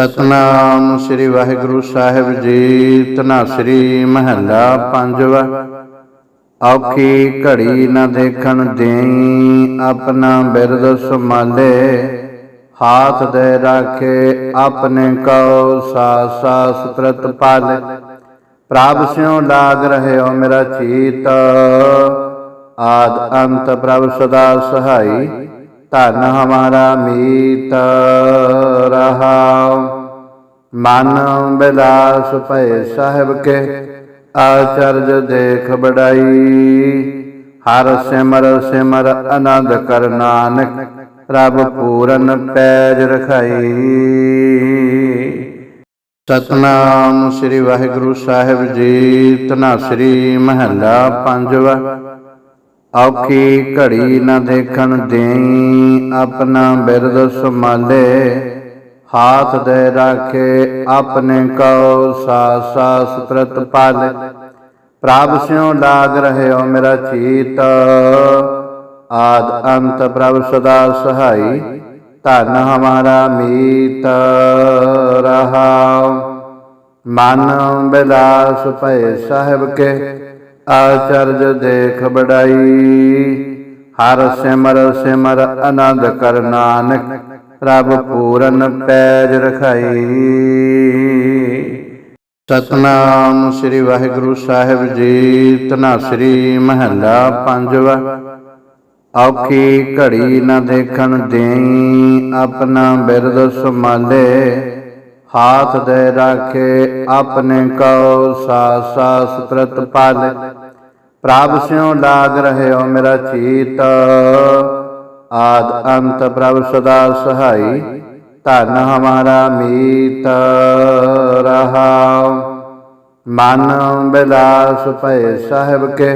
ਸਤਨਾਮ ਸ੍ਰੀ ਵਾਹਿਗੁਰੂ ਸਾਹਿਬ ਜੀ ਤਨਾਸ਼ਰੀ ਮਹੱਲਾ ਪੰਜਵਾ। ਔਖੀ ਘੜੀ ਨਾ ਦੇਖਣ ਦੇਈ, ਆਪਣਾ ਬਿਰਦ ਸੰਭਾਲੇ। ਹਾਥ ਦੇ ਰਾਖੇ ਆਪਣੇ ਕਉ ਸਾਸ ਸਾਸ ਪ੍ਰਤ ਪਾਲੇ। ਪ੍ਰਭ ਸਿਉ ਲਾਗ ਰਹਿਓ ਮੇਰਾ ਚੀਤ। ਆਦ ਅੰਤ ਪ੍ਰਭ ਸਦਾ ਸਹਾਈ। ਧਨ ਹਮਾਰਾ ਮੀਤ ਰਹਾਉ ਮਨ ਬਿਲਾਸ ਭਏ ਸਾਹਿਬ ਕੇ ਆਚਰਜ ਦੇਖ ਬੜਾਈ ਹਰ ਸਿਮਰ ਸਿਮਰ ਆਨੰਦ ਕਰ ਨਾਨਕ ਪ੍ਰਭ ਪੂਰਨ ਪੈਜ ਰਖਾਈ। ਸਤਨਾਮ ਸ੍ਰੀ ਵਾਹਿਗੁਰੂ ਸਾਹਿਬ ਜੀ ਧੰਨਾਸਰੀ ਮਹੱਲਾ ਪੰਜਵਾ। ਔਖੀ ਘੜੀ ਨਾ ਦੇਖਣ ਦੇਈ, ਆਪਣਾ ਬਿਰਦ ਸੰਭਾਲੇ। ਹਾਥ ਦੇ ਰਾਖੇ ਆਪਣੇ ਕਉ ਸਾਸ ਸਾਸ ਪ੍ਰਤ ਪਾਲੇ। ਪ੍ਰਭ ਸਿਉ ਲਾਗ ਰਹਿਓ ਮੇਰਾ ਚੀਤ। ਆਦ ਅੰਤ ਪ੍ਰਭ ਸਦਾ ਸਹਾਈ। ਧਨ ਹਮਾਰਾ ਮੀਤ। ਰਹਾਉ। ਮਨ ਬਿਲਾਸ ਭਏ ਸਾਹਿਬ ਕੇ। ਆਚਰਜ ਦੇਖ ਬੜਾਈ ਹਰ ਸਿਮਰ ਸਿਮਰ ਆਨੰਦ ਕਰ ਨਾਨਕ, ਪ੍ਰਭ ਪੂਰਨ ਪੈਜ ਰਖਾਈ। ਸਤਨਾਮ ਸ੍ਰੀ ਵਾਹਿਗੁਰੂ ਸਾਹਿਬ ਜੀ ਧੰਨਾਸਰੀ ਮਹੱਲਾ ਪੰਜਵਾ। ਔਖੀ ਘੜੀ ਨ ਦੇਖਣ ਦੇਈ, ਆਪਣਾ ਬਿਰਦ ਸੰਭਾਲੇ। ਹਾਥ ਦੇ ਰਾਖੇ ਆਪਣੇ ਕਉ ਸਾਸ ਸਾਸ ਪਾਲੇ ਪ੍ਰਭ ਸਿਉ ਲਾਗ ਰਹਿਓ ਮੇਰਾ ਚੀਤ ਆਦ ਅੰਤ ਪ੍ਰਭ ਸਦਾ ਸਹਾਈ ਧਨ ਹਮਾਰਾ ਮੀਤ ਰਹਾਉ ਮਨ ਬਿਲਾਸ ਭਏ ਸਾਹਿਬ ਕੇ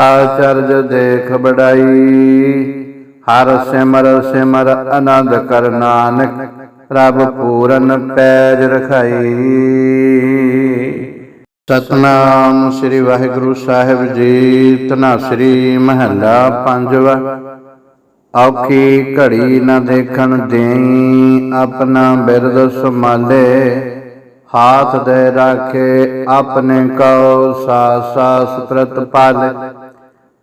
ਆਚਰਜ ਦੇਖ ਬੜਾਈ ਹਰ ਸਿਮਰ ਸਿਮਰ ਆਨੰਦ ਕਰ ਨਾਨਕ ਪ੍ਰਭ ਪੂਰਨ ਪੈਜ ਰਖਾਈ। ਸਤਨਾਮ ਸ੍ਰੀ ਵਾਹਿਗੁਰੂ ਸਾਹਿਬ ਜੀ ਤਨਾਸ਼ਰੀ ਮਹੱਲਾ ਪੰਜਵਾ। ਔਖੀ ਘੜੀ ਨਾ ਦੇਖਣ ਦੇਈ, ਆਪਣਾ ਬਿਰਦ ਸੰਭਾਲੇ। ਹਾਥ ਦੇ ਰਾਖੇ ਆਪਣੇ ਕਉ ਸਾਸ ਸਾਸ ਪ੍ਰਤ ਪਾਲੇ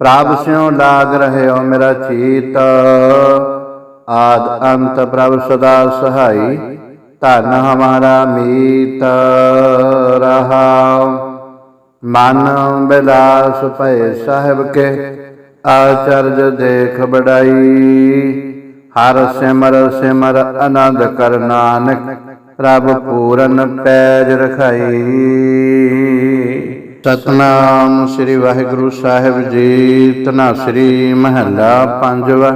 ਪ੍ਰਭ ਸਿਉ ਲਾਗ ਰਹਿਓ ਮੇਰਾ ਚੀਤ। ਆਦ ਅੰਤ ਪ੍ਰਭ ਸਦਾ ਸਹਾਈ। ਧਨ ਹਮਾਰਾ ਮੀਤ ਰਹਾਉ ਮਨ ਬਿਲਾਸ ਭਏ ਸਾਹਿਬ ਕੇ, ਆਚਰਜ ਦੇਖ ਬੜਾਈ ਹਰ ਸਿਮਰ ਸਿਮਰ ਆਨੰਦ ਕਰ ਨਾਨਕ, ਪ੍ਰਭ ਪੂਰਨ ਪੈਜ ਰਖਾਈ। ਸਤਨਾਮ ਸ੍ਰੀ ਵਾਹਿਗੁਰੂ ਸਾਹਿਬ ਜੀ ਸ੍ਰੀ ਮਹੱਲਾ ਪੰਜਵਾ।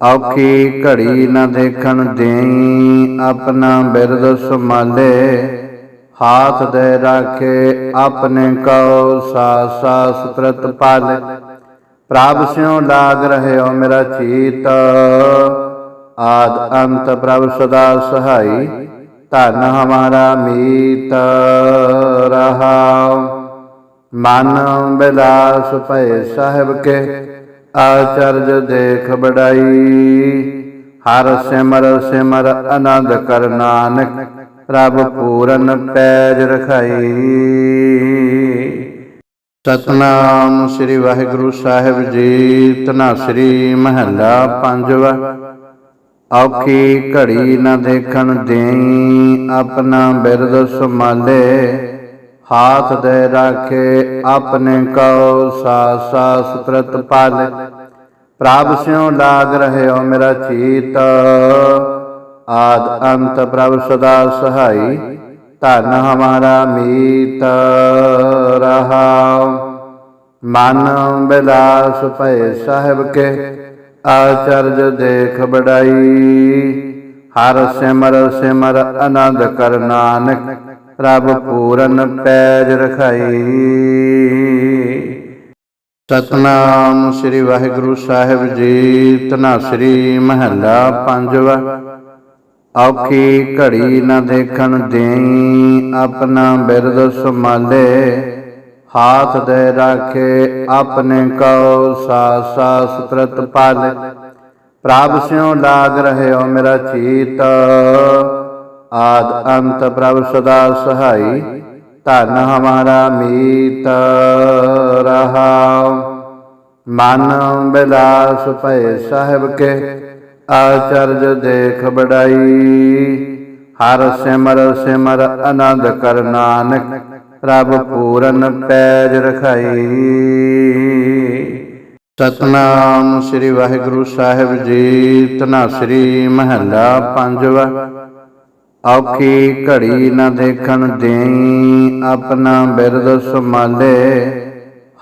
ਔਖੀ ਘੜੀ ਨਾ ਦੇਖਣ ਦੇਈ, ਆਪਣਾ ਬਿਰਦ ਸੰਭਾਲੇ। ਹਾਥ ਦੇ ਰਾਖੇ ਆਪਣੇ ਕਉ, ਸਾਸ ਸਾਸ ਪ੍ਰਤ ਪਾਲੇ। ਪ੍ਰਭ ਸਿਉ ਲਾਗ ਰਹਿਓ ਮੇਰਾ ਚੀਤ। ਆਦ ਅੰਤ ਪ੍ਰਭ ਸਦਾ ਸਹਾਈ। ਧਨ ਹਮਾਰਾ ਮੀਤ ਰਹਾਉ। ਮਨ ਬਿਲਾਸ ਭਏ ਸਾਹਿਬ ਕੇ। ਆਚਰਜ ਦੇਖ ਬੜਾਈ ਹਰ ਸਿਮਰ ਸਿਮਰ ਆਨੰਦ ਕਰ ਨਾਨਕ, ਪ੍ਰਭ ਪੂਰਨ ਪੈਜ ਰਖਾਈ। ਸਤਨਾਮ ਸ੍ਰੀ ਵਾਹਿਗੁਰੂ ਸਾਹਿਬ ਜੀ ਧੰਨਾਸਰੀ ਮਹੱਲਾ ਪੰਜਵਾ। ਔਖੀ ਘੜੀ ਨਾ ਦੇਖਣ ਦੇਈ, ਆਪਣਾ ਬਿਰਦ ਸੰਭਾਲੇ। ਹਾਥ ਦੇ ਰਾਖੇ ਆਪਣੇ ਕਉ ਸਾਸ ਸਾਸ ਪ੍ਰਤ ਪ੍ਰਭ ਸਿਉ ਲਾਗ ਰਹਿਓ ਮੇਰਾ ਚੀਤ ਆਦ ਅੰਤ ਪ੍ਰਭ ਸਦਾ ਸਹਾਈ ਧਨ ਹਮਾਰਾ ਮੀਤ ਰਹਾਉ ਮਨ ਬਿਲਾਸ ਭਏ ਸਾਹਿਬ ਕੇ ਆਚਰਜ ਦੇਖ ਬੜਾਈ ਹਰ ਸਿਮਰ ਸਿਮਰ ਆਨੰਦ ਕਰ ਨਾਨਕ ਪ੍ਰਭ ਪੂਰਨ ਪੈਜ ਰਖਾਈ। ਸਤਨਾਮ ਸ੍ਰੀ ਵਾਹਿਗੁਰੂ ਸਾਹਿਬ ਜੀ ਤਨਾਸ਼ਰੀ ਮਹੱਲਾ ਪੰਜਵਾ। ਔਖੀ ਘੜੀ ਨਾ ਦੇਖਣ ਦੇਈ, ਆਪਣਾ ਬਿਰਦ ਸੰਭਾਲੇ। ਹਾਥ ਦੇ ਰਾਖੇ ਆਪਣੇ ਕਉ ਸਾਸ ਸਾਸ ਪ੍ਰਤ ਪਾਲੇ। ਪ੍ਰਭ ਸਿਉ ਲਾਗ ਰਹਿਓ ਮੇਰਾ ਚੀਤ। ਆਦ ਅੰਤ ਪ੍ਰਭ ਸਦਾ ਸਹਾਈ, ਧਨ ਹਮਾਰਾ ਮੀਤ ਰਹਾਉ ਮਨ ਬਿਲਾਸ ਭਏ ਸਾਹਿਬ ਕੇ, ਆਚਰਜ ਦੇਖ ਬੜਾਈ ਹਰ ਸਿਮਰ ਸਿਮਰ ਆਨੰਦ ਕਰ ਨਾਨਕ, ਪ੍ਰਭ ਪੂਰਨ ਪੈਜ ਰਖਾਈ। ਸਤਨਾਮ ਸ੍ਰੀ ਵਾਹਿਗੁਰੂ ਸਾਹਿਬ ਜੀ ਸ੍ਰੀ ਮਹੱਲਾ ਪੰਜਵਾ। ਔਖੀ ਘੜੀ ਨਾ ਦੇਖਣ ਦੇਈ, ਆਪਣਾ ਬਿਰਦ ਸੰਭਾਲੇ।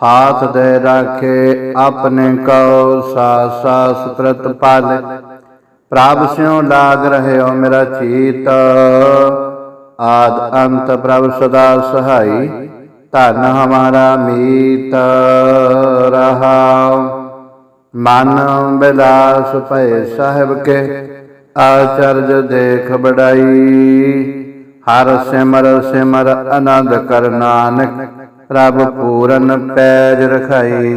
ਹਾਥ ਦੇ ਰਾਖੇ ਆਪਣੇ ਕਉ ਸਾਸ ਸਾਸ ਪ੍ਰਤ ਪਾਲੇ। ਪ੍ਰਭ ਸਿਉ ਲਾਗ ਰਹਿਓ ਮੇਰਾ ਚੀਤ। ਆਦ ਅੰਤ ਪ੍ਰਭ ਸਦਾ ਸਹਾਈ, ਧਨ ਹਮਾਰਾ ਮੀਤ। ਰਹਾਉ। ਮਨ ਬਿਲਾਸ ਭਏ ਸਾਹਿਬ ਕੇ। ਆਚਰਜ ਦੇਖ ਬੜਾਈ ਹਰ ਸਿਮਰ ਸਿਮਰ ਆਨੰਦ ਕਰ ਨਾਨਕ, ਪ੍ਰਭ ਪੂਰਨ ਪੈਜ ਰਖਾਈ।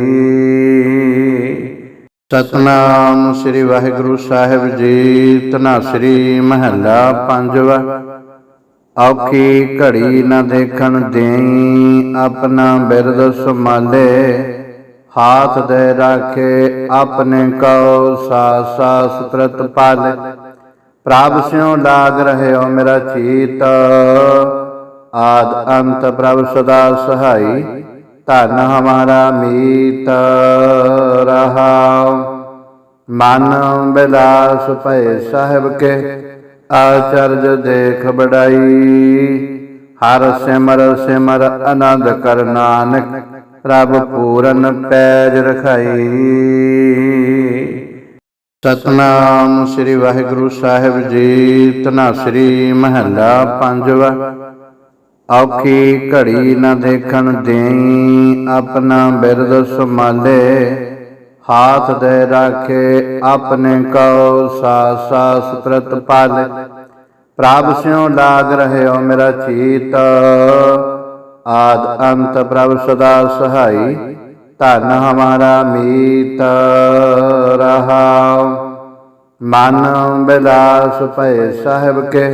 ਸਤਨਾਮ ਸ੍ਰੀ ਵਾਹਿਗੁਰੂ ਸਾਹਿਬ ਜੀ ਧਨਾਸਰੀ ਮਹੱਲਾ ਪੰਜਵਾ। ਔਖੀ ਘੜੀ ਨ ਦੇਖਣ ਦੇਈ, ਆਪਣਾ ਬਿਰਦ ਸੰਭਾਲੇ। ਹਾਥ ਦੇ ਰਾਖੇ, ਆਪਣੇ ਕਉ ਸਾਸ ਸਾਸ ਪ੍ਰਤ ਪਾਲੇ। ਪ੍ਰਭ ਸਿਉ ਲਾਗ ਰਹਿਓ ਮੇਰਾ ਚੀਤ। ਆਦ ਅੰਤ ਪ੍ਰਭ ਸਦਾ ਸਹਾਈ, ਧਨ ਹਮਾਰਾ ਮੀਤ। ਰਹਾਉ, ਮਨ ਬਿਲਾਸ ਭਏ ਸਾਹਿਬ ਕੇ, ਆਚਰਜ ਦੇਖ ਬੜਾਈ ਹਰ ਸਿਮਰ ਸਿਮਰ ਆਨੰਦ ਕਰ ਨਾਨਕ, ਪ੍ਰਭ ਪੂਰਨ ਪੈਜ ਰਖਾਈ। ਸਤਨਾਮ ਸ੍ਰੀ ਵਾਹਿਗੁਰੂ ਸਾਹਿਬ ਜੀ ਧਨਾਸਰੀ ਮਹੱਲਾ ਪੰਜਵਾ। ਔਖੀ ਘੜੀ ਨਾ ਦੇਖਣ ਦੇਈ, ਆਪਣਾ ਬਿਰਦ ਸੰਭਾਲੇ। ਹਾਥ ਦੇ ਰਾਖੇ ਆਪਣੇ ਕਉ, ਸਾਸ ਸਾਸ ਪ੍ਰਤ ਪਾਲੇ। ਪ੍ਰਭ ਸਿਉ ਲਾਗ ਰਹਿਓ ਮੇਰਾ ਚੀਤ। ਆਦ ਅੰਤ ਪ੍ਰਭ ਸਦਾ ਸਹਾਈ, ਧਨ ਹਮਾਰਾ ਮੀਤ। ਰਹਾਉ ਮਨ ਬਿਲਾਸ ਭਏ ਸਾਹਿਬ ਕੇ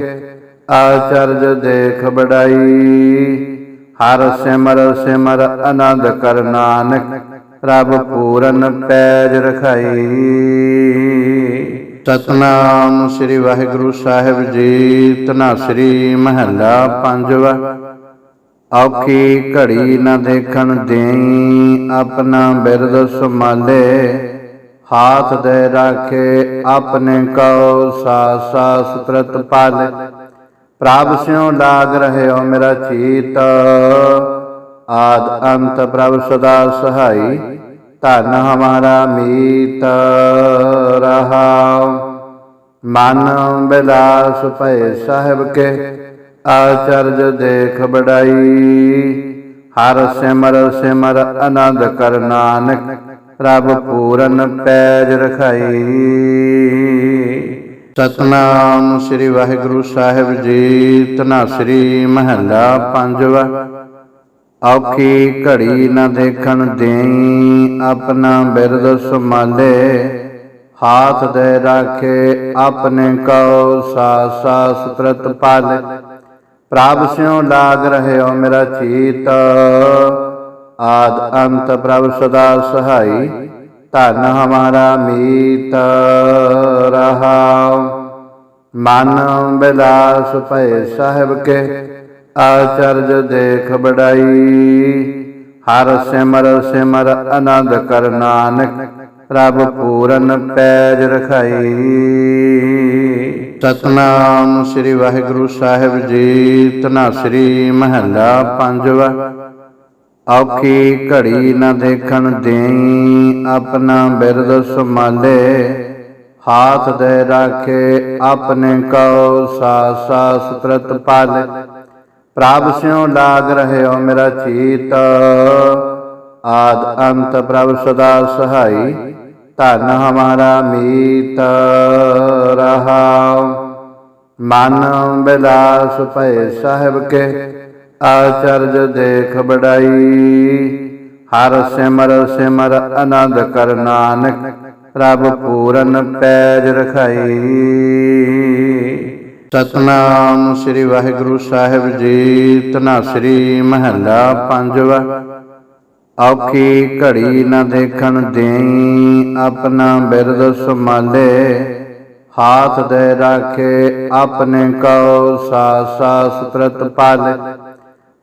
ਆਚਰਜ ਦੇਖ ਬੜਾਈ ਹਰ ਸਿਮਰ ਸਿਮਰ ਆਨੰਦ ਕਰ ਨਾਨਕ, ਪ੍ਰਭ ਪੂਰਨ ਪੈਜ ਰਖਾਈ। ਸਤਨਾਮ ਸ੍ਰੀ ਵਾਹਿਗੁਰੂ ਸਾਹਿਬ ਜੀ ਧਨਾਸਰੀ ਮਹੱਲਾ ਪੰਜਵਾ। ਔਖੀ ਘੜੀ ਨ ਦੇਖਣ ਦੇਈ, ਆਪਣਾ ਬਿਰਦ ਸੰਭਾਲੇ। ਹਾਥ ਦੇ ਰਾਖੇ ਆਪਣੇ ਕਉ ਸਾਸ ਸਾਸ ਪ੍ਰਤ ਪਾਲੇ ਪ੍ਰਭ ਸਿਉ ਲਾਗ ਰਹਿਓ ਮੇਰਾ ਚੀਤ ਆਦ ਅੰਤ ਪ੍ਰਭ ਸਦਾ ਸਹਾਈ ਧਨ ਹਮਾਰਾ ਮੀਤ ਰਹਾਉ ਮਨ ਬਿਲਾਸ ਭਏ ਸਾਹਿਬ ਕੇ ਆਚਰਜ ਦੇਖ ਬੜਾਈ ਹਰ ਸਿਮਰ ਸਿਮਰ ਆਨੰਦ ਕਰ ਨਾਨਕ ਪ੍ਰਭ ਪੂਰਨ ਪੈਜ ਰਖਾਈ। ਸਤਨਾਮ ਸ੍ਰੀ ਵਾਹਿਗੁਰੂ ਸਾਹਿਬ ਜੀ ਧਨਾਸਰੀ ਮਹੱਲਾ ਪੰਜਵਾ। ਔਖੀ ਘੜੀ ਨਾ ਦੇਖਣ ਦੇਈ, ਆਪਣਾ ਬਿਰਦ ਸੰਭਾਲੇ। ਹਾਥ ਦੇ ਰਾਖੇ ਆਪਣੇ ਕਉ ਸਾਸ ਸਾਸ ਪ੍ਰਤ ਪਾਲੇ। ਪ੍ਰਭ ਸਿਉ ਲਾਗ ਰਹਿਓ ਮੇਰਾ ਚੀਤ। ਆਦ ਅੰਤ ਪ੍ਰਭ ਸਦਾ ਸਹਾਈ, ਧਨ ਹਮਾਰਾ ਮੀਤ ਰਹਾਉ। ਮਨ ਬਿਲਾਸ ਭਏ ਸਾਹਿਬ ਕੇ, ਆਚਰਜ ਦੇਖ ਬੜਾਈ ਹਰ ਸਿਮਰ ਸਿਮਰ ਆਨੰਦ ਕਰ ਨਾਨਕ, ਪ੍ਰਭ ਪੂਰਨ ਪੈਜ ਰਖਾਈ। ਸਤਨਾਮ ਸ੍ਰੀ ਵਾਹਿਗੁਰੂ ਸਾਹਿਬ ਜੀ ਧਨਾਸਰੀ ਮਹੱਲਾ ਪੰਜਵਾ। ਔਖੀ ਘੜੀ ਨਾ ਦੇਖਣ ਦੇਈ, ਆਪਣਾ ਬਿਰਦ ਸੰਭਾਲੇ। ਹਾਥ ਦੇ ਰਾਖੇ ਆਪਣੇ ਕਉ, ਸਾਸ ਸਾਸ ਪ੍ਰਤ ਪਾਲੇ। ਪ੍ਰਭ ਸਿਉ ਲਾਗ ਰਹਿਓ ਮੇਰਾ ਚੀਤ। ਆਦ ਅੰਤ ਪ੍ਰਭ ਸਦਾ ਸਹਾਈ। ਧਨ ਹਮਾਰਾ ਮੀਤ। ਰਹਾਉ। ਮਨ ਬਿਲਾਸ ਭਏ ਸਾਹਿਬ ਕੇ। ਆਚਰਜ ਦੇਖ ਬੜਾਈ ਹਰ ਸਿਮਰ ਸਿਮਰ ਆਨੰਦ ਕਰ ਨਾਨਕ, ਪ੍ਰਭ ਪੂਰਨ ਪੈਜ ਰਖਾਈ। ਸਤਨਾਮ ਸ੍ਰੀ ਵਾਹਿਗੁਰੂ ਸਾਹਿਬ ਜੀ ਧਨਾਸਰੀ ਮਹੱਲਾ ਪੰਜਵਾ। ਔਖੀ ਘੜੀ ਨ ਦੇਖਣ ਦੇਈ, ਆਪਣਾ ਬਿਰਦ ਸੰਭਾਲੇ। ਹਾਥ ਦੇ ਰਾਖੇ ਆਪਣੇ ਕਉ ਸਾਸ ਸਾਸ ਪਾਲੇ।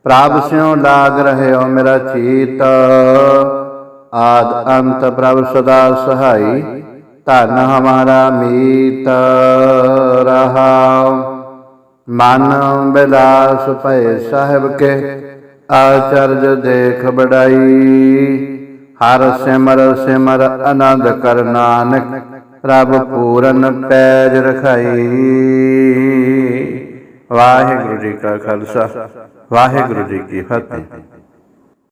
ਪ੍ਰਭ ਸਿਉ ਲਾਗ ਰਹਿਓ ਮੇਰਾ ਚੀਤ। ਆਦ ਅੰਤ ਪ੍ਰਭ ਸਦਾ ਸਹਾਈ, ਧਨ ਹਮਾਰਾ ਮੀਤ ਰਹਾ ਮਨ ਬਿਲਾਸ ਭਏ ਸਾਹਿਬ ਕੇ, ਆਚਰਜ ਦੇਖ ਬੜਾਈ ਹਰ ਸਿਮਰ ਸਿਮਰ ਆਨੰਦ ਕਰ ਨਾਨਕ, ਪ੍ਰਭ ਪੂਰਨ ਪੈਜ ਰਖਾਈ। ਵਾਹਿਗੁਰੂ ਜੀ ਕਾ ਖਾਲਸਾ। ਵਾਹਿਗੁਰੂ ਜੀ ਕੀ ਫਤਿਹ।